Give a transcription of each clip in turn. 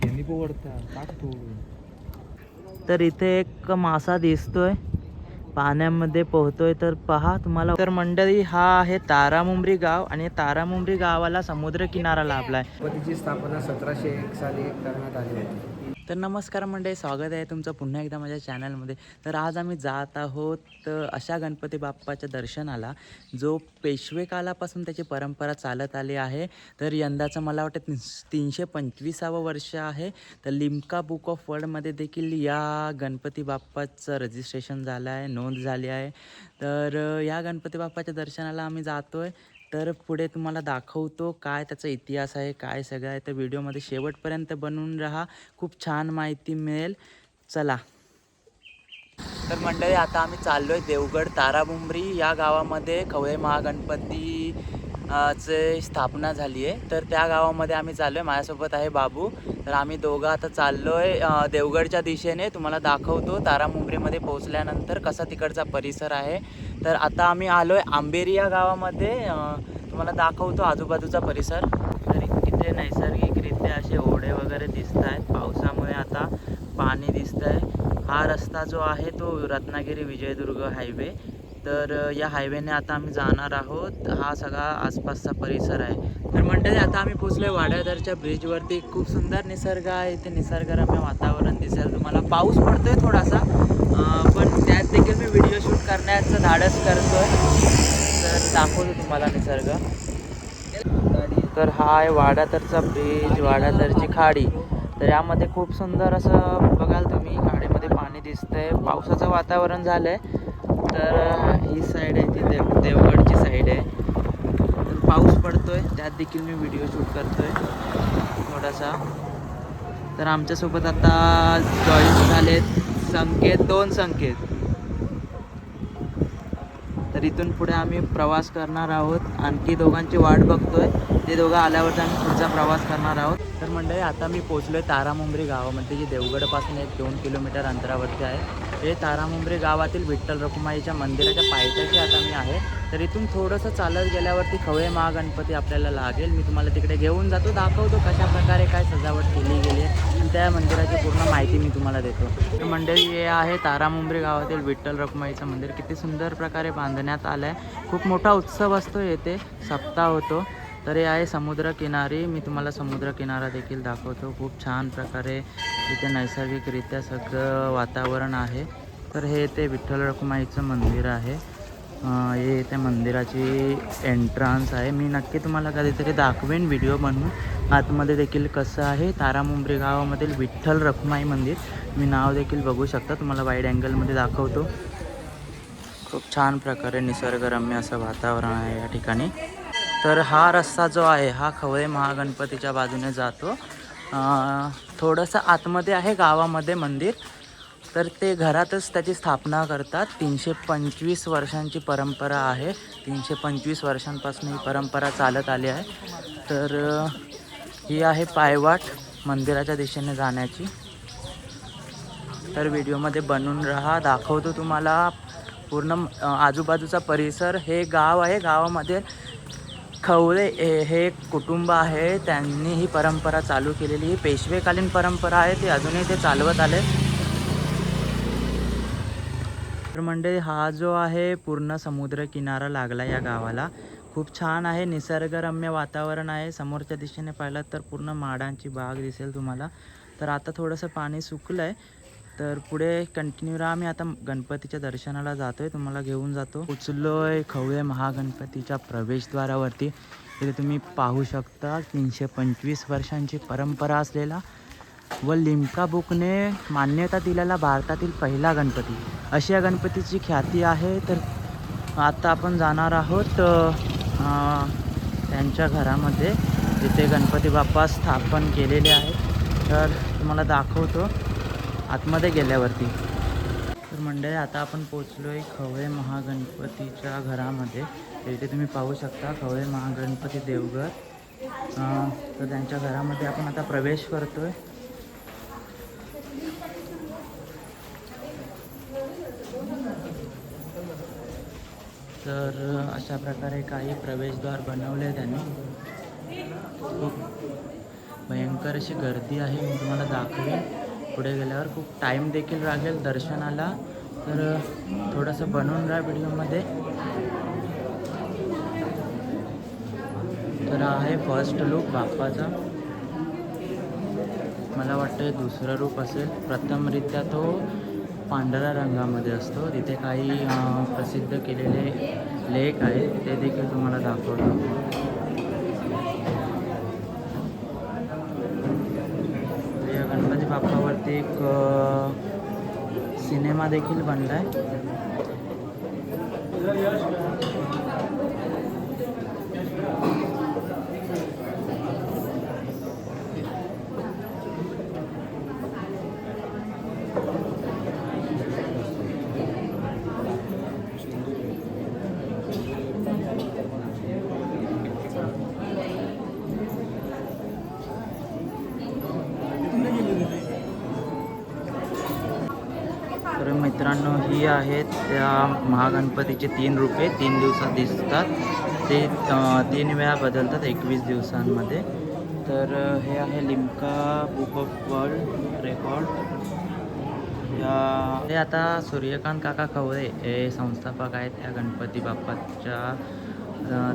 पोवडता तर इथे एक मासा दिसतोय. पाण्यामध्ये पोहतोय. तर पहा तुम्हाला. तर मंडळी हा आहे तारामुंबरी गाव आणि तारामुंबरी गावाला समुद्र किनारा लाभलाय. गणपतीची स्थापना सतराशे एक साली करण्यात आली होती. तर नमस्कार मंडळी स्वागत आहे तुमचं पुन्हा एकदा माझ्या चॅनलमध्ये. तर आज आम्ही जात आहोत अशा गणपती बाप्पाच्या दर्शनाला जो पेशवेकालापासून त्याची परंपरा चालत आली आहे. तर यंदाचं मला वाटतं तीन तीनशे पंचवीसावं वर्ष आहे. तर लिम्का बुक ऑफ वर्ल्डमध्ये देखील या गणपती बाप्पाचं रजिस्ट्रेशन झालं आहे नोंद झाली आहे. तर या गणपती बाप्पाच्या दर्शनाला आम्ही जातो आहे तर पुढे तुम्हाला दाखवतो काय त्याचा इतिहास आहे काय सगळं आहे. तर व्हिडिओमध्ये शेवटपर्यंत बनवून राहा. खूप छान माहिती मिळेल. चला. तर मंडळी आता आम्ही चाललो आहे देवगड ताराबुंबरी या गावामध्ये खवळे महागणपती चे स्थापना झाली आहे तर त्या गावामध्ये आम्ही चाललो आहे माझ्यासोबत आहे बाबू. तर आम्ही दोघं आता चाललो आहे देवगडच्या दिशेने. तुम्हाला दाखवतो तारामुंबरीमध्ये पोहोचल्यानंतर कसा तिकडचा परिसर आहे. तर आता आम्ही आलो आहे आंबेरी या गावामध्ये तुम्हाला दाखवतो आजूबाजूचा परिसर. तर इथे नैसर्गिकरित्या असे ओढे वगैरे दिसत आहेत पावसामुळे आता पाणी दिसत आहे हा रस्ता जो आहे तो रत्नागिरी विजयदुर्ग हायवे. तर या हायवेने आता आम्ही जाणार आहोत. हा सगळा आसपासचा परिसर आहे. तर मंडळी आता आम्ही पोचलो आहे वाड्यादरच्या ब्रिजवरती खूप सुंदर निसर्ग आहे. इथे निसर्गरम्य वातावरण दिसेल तुम्हाला. पाऊस पडतोय थोडासा पण त्यात देखील मी व्हिडिओ शूट करण्याचं धाडस करतोय. तर दाखवतो तुम्हाला निसर्ग. तर हा आहे वाड्यातरचा ब्रिज वाड्यातरची खाडी. तर यामध्ये खूप सुंदर असं बघाल तुम्ही. खाडीमध्ये पाणी दिसतंय. पावसाचं वातावरण झालंय. तर ही साईड आहे ती देव देवगडची साईड आहे. तर पाऊस पडतोय त्यात देखील मी व्हिडिओ शूट करतोय थोडासा. तर आमच्यासोबत आता जॉईन झालेत संकेत दोन संकेत. तर इथून पुढे आम्ही प्रवास करणार आहोत. आणखी दोघांची वाट बघतोय. ते दोघं आल्यावर आम्ही पुढचा प्रवास करणार आहोत. तर मंडळी आता मी पोचलो आहे तारामुंबरी गावामध्ये जी देवगडपासून एक दोन किलोमीटर अंतरावरती आहे. हे तारामुंबरे गावातील विठ्ठल रखुमाईच्या मंदिराच्या पायथ्याशी आता मी आहे. तर इथून थोडंसं चालत गेल्यावरती खवळे महागणपती आपल्याला लागेल. मी तुम्हाला तिकडे घेऊन जातो दाखवतो कशा प्रकारे काय सजावट केली गेली आहे आणि त्या मंदिराची पूर्ण माहिती मी तुम्हाला देतो. तर मंडळी हे आहे तारामुंबरी गावातील विठ्ठल रखुमाईचं मंदिर. किती सुंदर प्रकारे बांधण्यात आलं आहे खूप मोठा उत्सव असतो येथे. सप्ताह होतो. तर हे आहे समुद्रकिनारी. मी तुम्हाला समुद्रकिनारा देखील दाखवतो. खूप छान प्रकारे इथे नैसर्गिकरित्या सगळं वातावरण आहे. तर हे ते विठ्ठल रखुमाईचं मंदिर आहे. हे त्या मंदिराची एंट्रान्स आहे. मी नक्की तुम्हाला कधीतरी दाखवेन व्हिडिओ बनवून. आतमध्ये देखील कसं आहे? तारामुंबरी गावामधील विठ्ठल रखुमाई मंदिर. मी नाव देखील बघू शकता. तुम्हाला वाईड अँगलमध्ये दाखवतो. खूप छान प्रकारे निसर्गरम्य असं वातावरण आहे या ठिकाणी. तर हा रस्ता जो आहे हा खवळे महागणपतीच्या बाजूने जातो. थोडंसं आतमध्ये आहे गावामध्ये मंदिर. तर ते घरातच त्याची स्थापना करतात. तीनशे पंचवीस वर्षांची परंपरा आहे. तीनशे पंचवीस वर्षांपासून ही परंपरा चालत आली आहे. तर ही आहे पायवाट मंदिराच्या दिशेने जाण्याची. तर व्हिडिओमध्ये बनून राहा. दाखवतो तुम्हाला पूर्ण आजूबाजूचा परिसर. हे गाव आहे गावामध्ये खवळे हे एक कुटुंब आहे. त्यांनी ही परंपरा चालू केलेली ही पेशवेकालीन परंपरा आहे. ती अजूनही ते चालवत आले. तर म्हणजे हा जो आहे पूर्ण समुद्र किनारा लागला या गावाला. खूप छान आहे. निसर्गरम्य वातावरण आहे. समोरच्या दिशेने पाहिलं तर पूर्ण माडांची बाग दिसेल तुम्हाला. तर आता थोडंसं पाणी सुकलं आहे तर पुढे कंटिन्यू राहा. मी आता गणपतीच्या दर्शनाला जातोय. तुम्हाला घेऊन जातो. उचलोय खवळे महागणपतीच्या प्रवेशद्वारावरती. इथे तुम्ही पाहू शकता तीनशे पंचवीस वर्षांची परंपरा असलेला व लिमका बुकने मान्यता दिलेला भारतातील पहिला गणपती. अशी या गणपतीची ख्याती आहे. तर आता आपण जाणार आहोत त्यांच्या घरामध्ये. जिथे गणपती बाप्पा स्थापन केलेले आहेत. तर तुम्हाला दाखवतो. आतमध्ये गेल्यावरती. तर मंडळी आता आपण पोचलो आहे खवळे महागणपतीच्या घरामध्ये. इथे तुम्ही पाहू शकता खवळे महागणपती देवघर. तर त्यांच्या घरामध्ये आपण आता प्रवेश करतो आहे तर अशा प्रकारे काही प्रवेशद्वार बनवले त्यांनी. खूप भयंकर अशी गर्दी आहे मी तुम्हाला दाखवेन. पुढे गेल्यावर खूप टाईम देखील लागेल दर्शनाला. तर थोडंसं बनवून राहा व्हिडिओमध्ये. तर आहे फर्स्ट लुक बाप्पाचा. मला वाटतं दुसरं रूप असेल. प्रथमरित्या तो पांढऱ्या रंगामध्ये असतो. तिथे काही प्रसिद्ध केलेले लेख आहेत. ते देखील तुम्हाला दाखवतो या गणपती बाप्पावरती एक सिनेमा देखील बनला आहे तर मित्रांनो ही आहेत त्या महागणपतीचे तीन रूपे तीन दिवसात दिसतात. ते तीन वेळा बदलतात एकवीस दिवसांमध्ये. तर हे आहे Limca book of world record. या हे आता सूर्यकांत काका कवळे हे संस्थापक आहेत या गणपती बाप्पाच्या.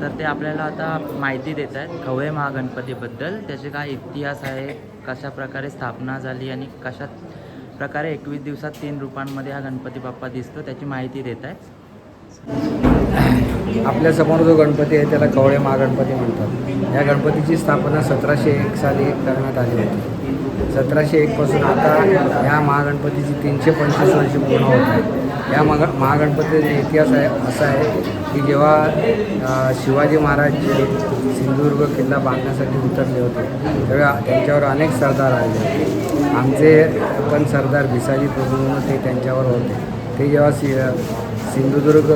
तर ते आपल्याला आता माहिती देत आहेत कवळे महागणपतीबद्दल. त्याचे काय इतिहास आहे कशा प्रकारे स्थापना झाली आणि कशा प्रकारे एकवीस दिवसात तीन रूपांमध्ये हा गणपती बाप्पा दिसतो त्याची माहिती देत आहे. आपल्यासमोर जो गणपती आहे त्याला कवळे महागणपती म्हणतात. या गणपतीची स्थापना सतराशे एक साली करण्यात आली होती. सतराशे एकपासून आता या महागणपतीची तीनशे पंचवीस वर्ष पूर्ण होत आहे या मग महागणपतीचा इतिहास आहे असा आहे की जेव्हा शिवाजी महाराज जे सिंधुदुर्ग किल्ला बांधण्यासाठी उतरले होते तेव्हा त्यांच्यावर अनेक सरदार आले आमचे पण सरदार भिसाजी प्रभू म्हणून ते त्यांच्यावर होते. ते जेव्हा सि सिंधुदुर्ग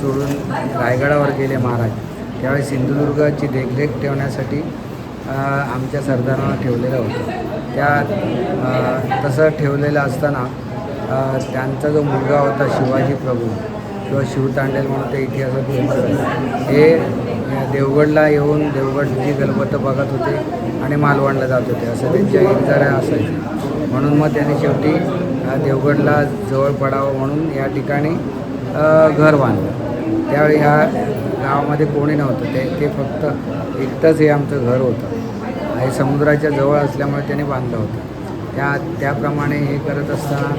सोडून रायगडावर गेले महाराज त्यावेळी सिंधुदुर्गाची देखरेख ठेवण्यासाठी आमच्या सरदारांना ठेवलेलं होतं. त्या तसं ठेवलेलं असताना त्यांचा जो मुलगा होता शिवाजी प्रभू किंवा शिवतांडेल म्हणून ते इतिहासात हे देवगडला येऊन देवगडची गलबतं बघत होते आणि मालवणला जात होते. असं त्यांच्या इंजाऱ्या असायच्या म्हणून मग त्यांनी शेवटी देवगडला जवळ पडावं म्हणून या ठिकाणी घर बांधलं. त्यावेळी ह्या गावामध्ये कोणी नव्हतं. ते ते फक्त एकटंच हे आमचं घर होतं. हे समुद्राच्या जवळ असल्यामुळे त्याने बांधलं होतं. त्या त्याप्रमाणे हे करत असताना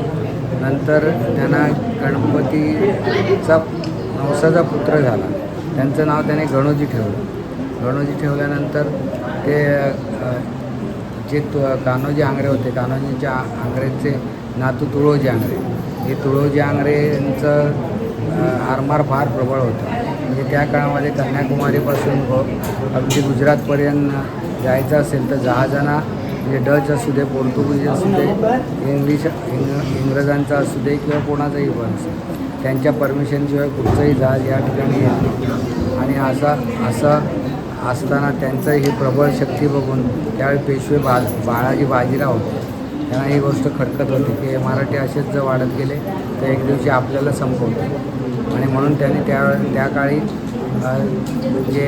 नंतर त्यांना गणपतीचा नवसाचा पुत्र झाला. त्यांचं नाव त्याने गणोजी ठेवलं. गणोजी ठेवल्यानंतर ते जे तु कान्होजी आंग्रे होते कान्होजींच्या आंग्रेचे नातू तुळोजी आंग्रे. हे तुळोजी आंग्रेंचं आरमार फार प्रबळ होतं. म्हणजे त्या काळामध्ये कन्याकुमारीपासून हो, अगदी गुजरातपर्यंत जायचं असेल तर जहाजांना म्हणजे डच असू दे पोर्तुगीज असू दे इंग्लिश इंग इंग्रजांचा असू दे किंवा कोणाचाही पण असू त्यांच्या परमिशनशिवाय कुठचंही जहाज या ठिकाणी येत नाही. आणि असा असं असताना त्यांचं ही प्रबळ शक्ती बघून त्यावेळी पेशवे बा बाळाजी बाजीराव होते. त्यांना ही गोष्ट खटकत होती की हे मराठी असेच जर वाढत गेले तर एक दिवशी आपल्याला संपवते आणि म्हणून त्यांनी त्या त्या काळी जे म्हणजे,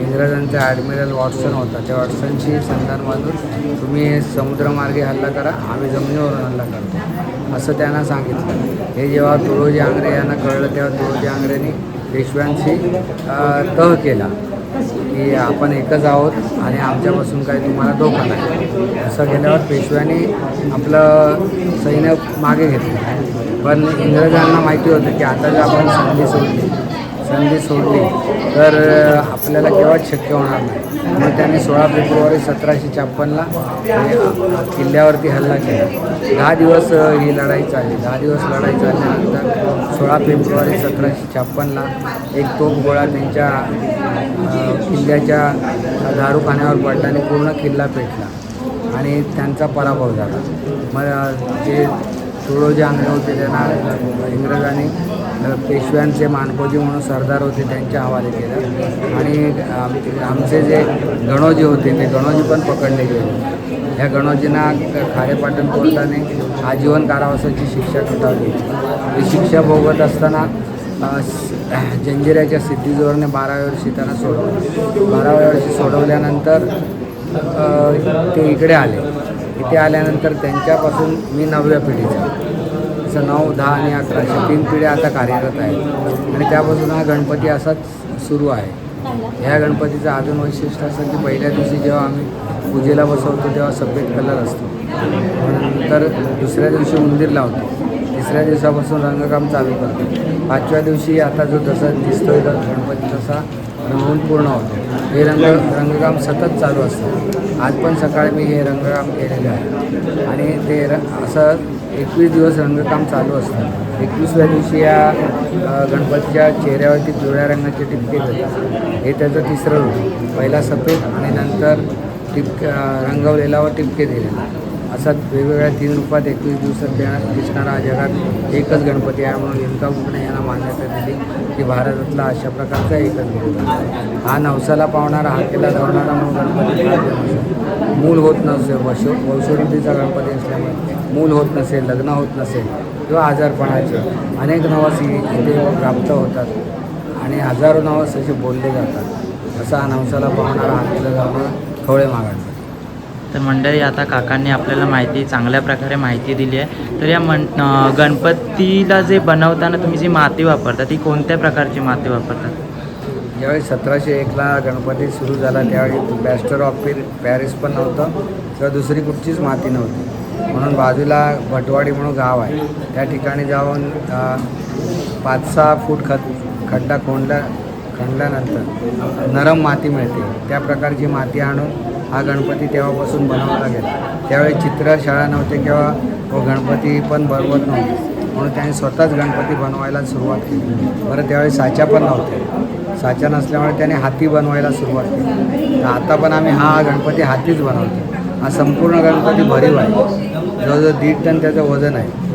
इंग्रजांचा ॲडमिरल वॉटसन होता. त्या वॉटसनशी संदर्भातून तुम्ही समुद्रमार्गे हल्ला करा आम्ही जमिनीवरून हल्ला करतो. असं त्यांना सांगितलं. हे जेव्हा तुळोजी आंग्रे यांना कळलं तेव्हा तुळोजी आंग्रेंनी पेशव्यांशी तह केला की आपण एकच आहोत आणि आमच्यापासून काही तुम्हाला धोका नाही. असं केल्यावर पेशव्यांनी आपलं सैन्य मागे घेतलं. पण इंग्रजांना माहिती होतं की आता जर आपण संधी सोडली संधी सोडली तर आपल्याला केव्हाच शक्य होणार नाही. मग त्यांनी सोळा फेब्रुवारी सतराशे छप्पनला किल्ल्यावरती हल्ला केला. दहा दिवस ही लढाई चालली. दहा दिवस लढाई चालल्यानंतर सोळा फेब्रुवारी सतराशे छप्पनला एक तोफ गोळा त्यांच्या किल्ल्याच्या दारूखान्यावर पडला आणि पूर्ण किल्ला पेटला. आणि त्यांचा पराभव झाला. मग जे तुळोजी आंग्रे होते त्यांना इंग्रजांनी पेशव्यांचे मानकोजी म्हणून सरदार होते त्यांच्या हवाले केलं. आणि आमचे जे गणोजी होते ते गणोजी पण पकडले गेले. ह्या गणोजींना खारेपाटण कोर्टाने आजीवन कारावासाची शिक्षा ठोठावली. ही शिक्षा भोगत असताना जंजिऱ्याच्या सिद्धीजोरने बाराव्या वर्षी त्यांना सोडवलं. बाराव्या वर्षी सोडवल्यानंतर ते इकडे आले. इथे आल्यानंतर त्यांच्यापासून मी नवव्या पिढीचा. असं नऊ दहा आणि अकरा अशा तीन पिढ्या आता कार्यरत आहेत. आणि त्यापासून हा गणपती असाच सुरू आहे. ह्या गणपतीचं अजून वैशिष्ट्य असं की पहिल्या दिवशी जेव्हा आम्ही पूजेला बसवतो तेव्हा सफेद कलर असतो. नंतर दुसऱ्या दिवशी उंदीर लावतो. तिसऱ्या दिवसापासून रंगकाम चालू करतो. पाचव्या दिवशी आता जो जसा दिसतोय तो गणपती तसा रंगून पूर्ण होतो. हे रंग रंगकाम सतत चालू असतं. आज पण सकाळी मी हे रंगकाम केलेलं आहे. आणि ते र असं एकवीस दिवस रंगकाम चालू असतं. एकवीसव्या दिवशी या गणपतीच्या चेहऱ्यावरती पिवळ्या रंगाचे टिपके देतात हे त्याचं तिसरं रूप. पहिला सफेद आणि नंतर टिप रंगवलेला व टिपके दिलेला. असा वेगवेगळ्या तीन रूपात एकवीस दिवसात देणार दिसणारा हा जगात एकच गणपती आहे म्हणून इनका मुकणे यांना मान्यता दिली की भारतातला अशा प्रकारचा एकच गणपती हा नवसाला पावणारा हाकेला धावणारा म्हणून गणपती मूल होत नसे वश वंशवृद्धीचा गणपती असल्यामुळे. मूल होत नसेल लग्न होत नसेल किंवा आजारपणाचे अनेक नवासी इथे प्राप्त होतात आणि हजारो नवस असे बोलले जातात. असा हा नवसाला पावणारा हाकेला जाऊन खवळे मागायचं. तर मंडळी आता काकांनी आपल्याला माहिती चांगल्या प्रकारे माहिती दिली आहे. तर या मन गणपतीला जे बनवताना तुम्ही जी माती वापरता ती कोणत्या प्रकारची माती वापरतात ज्यावेळी सतराशे एकला गणपती सुरू झाला. त्यावेळी बॅस्टर ऑफ पॅर पॅरिस पण नव्हतं किंवा दुसरी कुठचीच माती नव्हती. म्हणून बाजूला भटवाडी म्हणून गाव आहे. त्या ठिकाणी जाऊन पाच सहा फूट खत खड्डा खोंडला खणल्यानंतर नरम माती मिळते. त्या प्रकारची माती आणून हा गणपती तेव्हापासून बनवला गेला. त्यावेळी चित्रशाळा नव्हते किंवा व गणपती पण बनवत नव्हते. म्हणून त्यांनी स्वतःच गणपती बनवायला सुरुवात केली. बरं त्यावेळी साच्या पण नव्हते. साच्या नसल्यामुळे त्याने हाती बनवायला सुरुवात केली. तर आता पण आम्ही हा गणपती हातीच बनवतो. हा संपूर्ण गणपती भरीव आहे. जवळजवळ दीड टन त्याचं वजन आहे.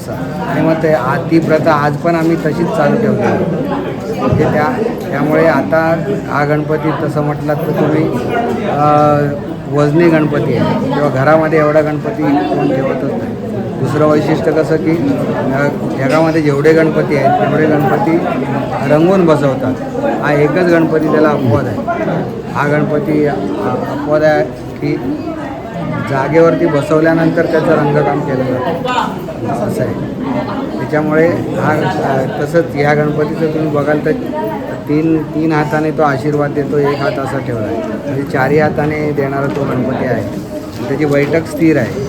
असं. आणि मग ते आज ती प्रथा आज पण आम्ही तशीच चालू ठेवली म्हणजे त्या त्यामुळे आता हा गणपती तसं म्हटलात तर तुम्ही वजनी गणपती आहे. किंवा घरामध्ये एवढा गणपती कोण ठेवतच नाही. दुसरं वैशिष्ट्य कसं की जगामध्ये जेवढे गणपती आहेत तेवढे गणपती रंगवून बसवतात. हा एकच गणपती त्याला अपवाद आहे. हा गणपती अपवाद आहे की जागेवरती बसवल्यानंतर त्याचं रंगकाम केलं जातं. असं आहे. त्याच्यामुळे हा तसंच ह्या गणपतीचं तुम्ही बघाल तर तीन तीन हाताने तो आशीर्वाद देतो एक हात असा ठेवला आहे. म्हणजे चारही हाताने देणारा तो गणपती आहे. त्याची बैठक स्थिर आहे.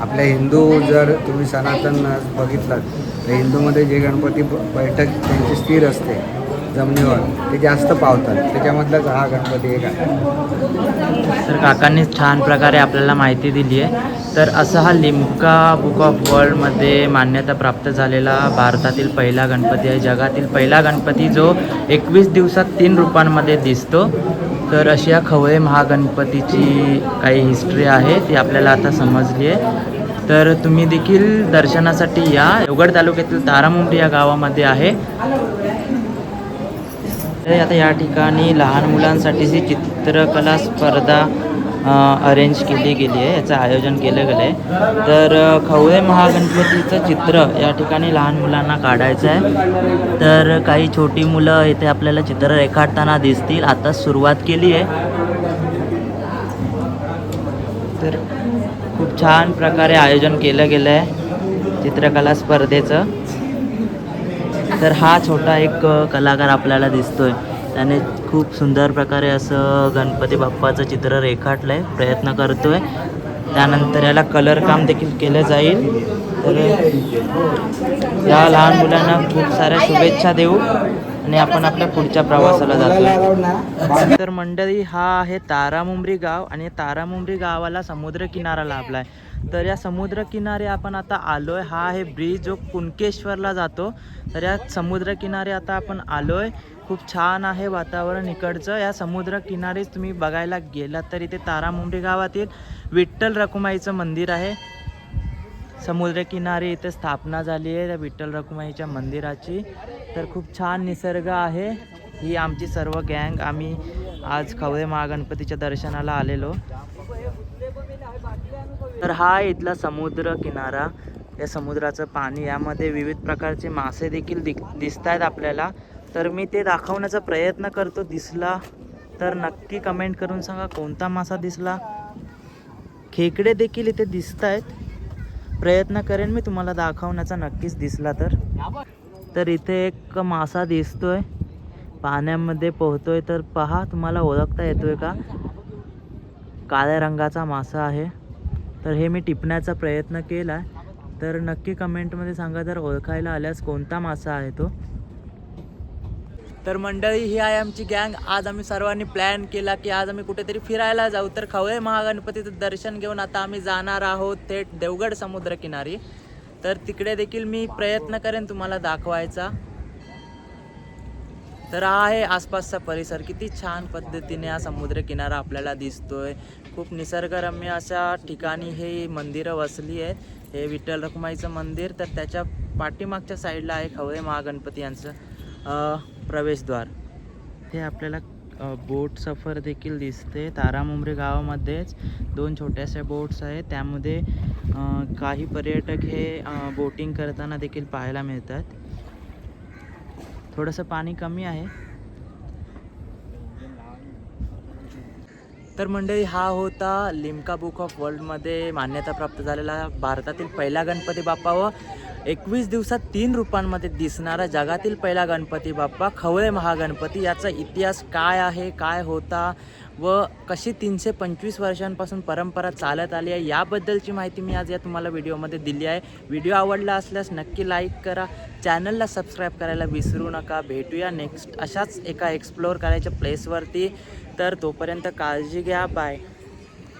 आपल्या हिंदू जर तुम्ही सनातन बघितलात तर हिंदूमध्ये जे गणपती ब- बैठक त्यांची स्थिर असते जमिनीवर ते जास्त पावतात. त्याच्यामधलाच हा गणपती एक आहे. तर काकांनी छान प्रकारे आपल्याला माहिती दिली आहे. तर असा हा लिम्का बुक ऑफ वर्ल्डमध्ये मान्यता प्राप्त झालेला भारतातील पहिला गणपती आहे. जगातील पहिला गणपती जो एकवीस दिवसात तीन रूपांमध्ये दिसतो. तर अशी या खवळे महागणपतीची काही हिस्ट्री आहे ती आपल्याला आता समजली आहे. तर तुम्ही देखील दर्शनासाठी या. देवगड तालुक्यातील तारामुंडी या गावामध्ये आहे. तर आता या ठिकाणी लहान मुलांसाठीची चित्रकला स्पर्धा अरेंज केली गेली आहे याचं आयोजन केलं गेलं आहे तर खवळे महागणपतीचं चित्र या ठिकाणी लहान मुलांना काढायचं आहे. तर काही छोटी मुलं इथे आपल्याला चित्र रेखाटताना दिसतील. आता सुरुवात केली आहे. तर खूप छान प्रकारे आयोजन केलं गेलं आहे चित्रकला स्पर्धेचं. तर हा छोटा एक कलाकार आपल्याला दिसतोय. त्याने खूप सुंदर प्रकारे असं गणपती बाप्पाचं चित्र रेखाटलं आहे प्रयत्न करतोय. त्यानंतर याला कलर काम देखील केलं जाईल. तर या लहान मुलांना खूप साऱ्या शुभेच्छा देऊ आणि आपण आपल्या पुढच्या प्रवासाला जातो तर मंडळी हा आहे तारामुंबरी गाव आणि तारामुंबरी गावाला समुद्रकिनारा लाभला आहे तर या समुद्रकिनारी आपण आता आलो आहे हा आहे ब्रिज जो कुणकेश्वरला जातो. तर या समुद्रकिनारी आता आपण आलो आहे खूप छान आहे वातावरण इकडचं. या समुद्रकिनारीच तुम्ही बघायला गेलात तर इथे तारामुंबरी गावातील विठ्ठल रखुमाईचं मंदिर आहे. समुद्रकिनारी इथे स्थापना झाली आहे त्या विठ्ठल रखुमाईच्या मंदिराची. तर खूप छान निसर्ग आहे. ही आमची सर्व गँग. आम्ही आज खवळे महागणपतीच्या दर्शनाला आलेलो. तर हा इथला समुद्र किनारा या समुद्राचं पाणी यामध्ये विविध प्रकारचे मासे देखील दि दिसत आहेत आपल्याला. तर मी ते दाखवण्याचा प्रयत्न करतो. दिसला तर नक्की कमेंट करून सांगा कोणता मासा दिसला. खेकडे देखील इथे दिसत आहेत प्रयत्न करेन मी तुम्हाला दाखवण्याचा. नक्कीच दिसला तर. तर इथे एक मासा दिसतोय. पाण्यामध्ये पोहतोय. तर पहा तुम्हाला ओळखता येतोय का? काळ्या रंगाचा मासा आहे. तर हे मी टिपण्याचा प्रयत्न केला तर नक्की कमेंटमध्ये सांगा जर ओळखायला आल्यास कोणता मासा आहे तो. तर मंडळी ही आहे आमची गँग. आज आम्ही सर्वांनी प्लॅन केला की आज आम्ही कुठेतरी फिरायला जाऊ. तर खवळे महागणपतीचं दर्शन घेऊन. आता आम्ही जाणार आहोत थेट देवगड समुद्रकिनारी. तर तिकडे देखील मी प्रयत्न करेन तुम्हाला दाखवायचा. तर हा आहे आसपासचा परिसर. किती छान पद्धतीने हा समुद्रकिनारा आपल्याला दिसतोय. खूप निसर्गरम्य अशा ठिकाणी हे मंदिरं वसली आहेत. हे विठ्ठल रखुमाईचं मंदिर. तर त्याच्या पाठीमागच्या साईडला आहे खवळे महागणपती यांचं. प्रवेशद्वार. हे आपल्याला बोट सफर देखील दिसते. तारामुंबरी गावामध्येच दोन छोट्याशा बोट्स आहेत. त्यामध्ये काही पर्यटक हे बोटिंग करताना देखील पाहायला मिळतात. थोडंसं पाणी कमी आहे. तर मंडळी हा होता लिम्का बुक ऑफ वर्ल्डमध्ये मान्यता प्राप्त झालेला भारतातील पहिला गणपती बाप्पा व एकवीस दिवसात तीन रूपांमध्ये दिसणारा जगातील पहिला गणपती बाप्पा खवळे महागणपती. याचा इतिहास काय आहे काय होता व कशी तीनशे पंचवीस वर्षांपासून परंपरा चालत आली आहे याबद्दलची माहिती मी आज या तुम्हाला व्हिडिओमध्ये दिली आहे. व्हिडिओ आवडला असल्यास नक्की लाईक करा. चॅनलला सबस्क्राईब करायला विसरू नका. भेटूया नेक्स्ट अशाच एका एक्सप्लोअर करायच्या प्लेसवरती तर तोपर्यंत काळजी घ्या बाय.